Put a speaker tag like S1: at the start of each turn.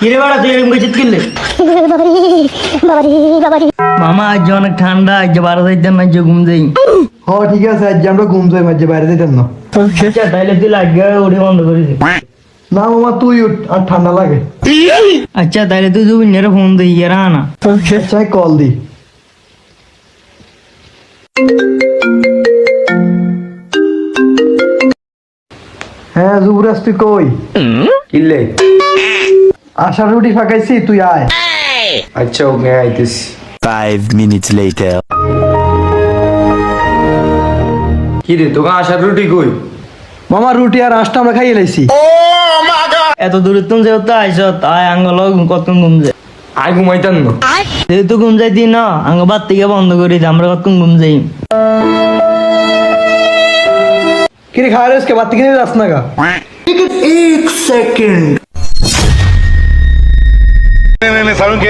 S1: কিরে বাড়া তুই এরকম গেছিস কিনলে মামা আজ অনেক ঠান্ডা আজ যে বারো না যে ঘুম যাই
S2: হ ঠিক আছে আজ আমরা ঘুম যাই মাঝে বাইরে যেতাম না।
S1: আচ্ছা তাইলে তুই লাগে উঠে বন্ধ করে দে
S2: না মামা তুই উঠ আর ঠান্ডা লাগে।
S1: আচ্ছা তাইলে তুই দুই নেরে ফোন দিই এরা না।
S2: আচ্ছা কল দি হ্যাঁ যুবরাজ তুই কই?
S3: কিনলে?
S2: আশা রুটি ফাঁকাইছি তুই আয়।
S3: আচ্ছা ওকে আইতিস
S4: ফাইভ মিনিটস লেটার
S3: কি রে তোকে আশার রুটি কই?
S2: মামা রুটি আর আশটা আমরা খাইয়ে লাইছি।
S1: এত দূরে তুমি যে তো আইছ তাই আঙ্গল কত ঘুম যায়?
S3: আই ঘুমাইতাম না।
S1: যেহেতু ঘুম যাই দিন না আঙ্গ বাদ থেকে বন্ধ করি আমরা কত ঘুম যাই।
S2: কিরে খাওয়ার বাদ থেকে যাস না গা?
S5: এক সেকেন্ড सारुण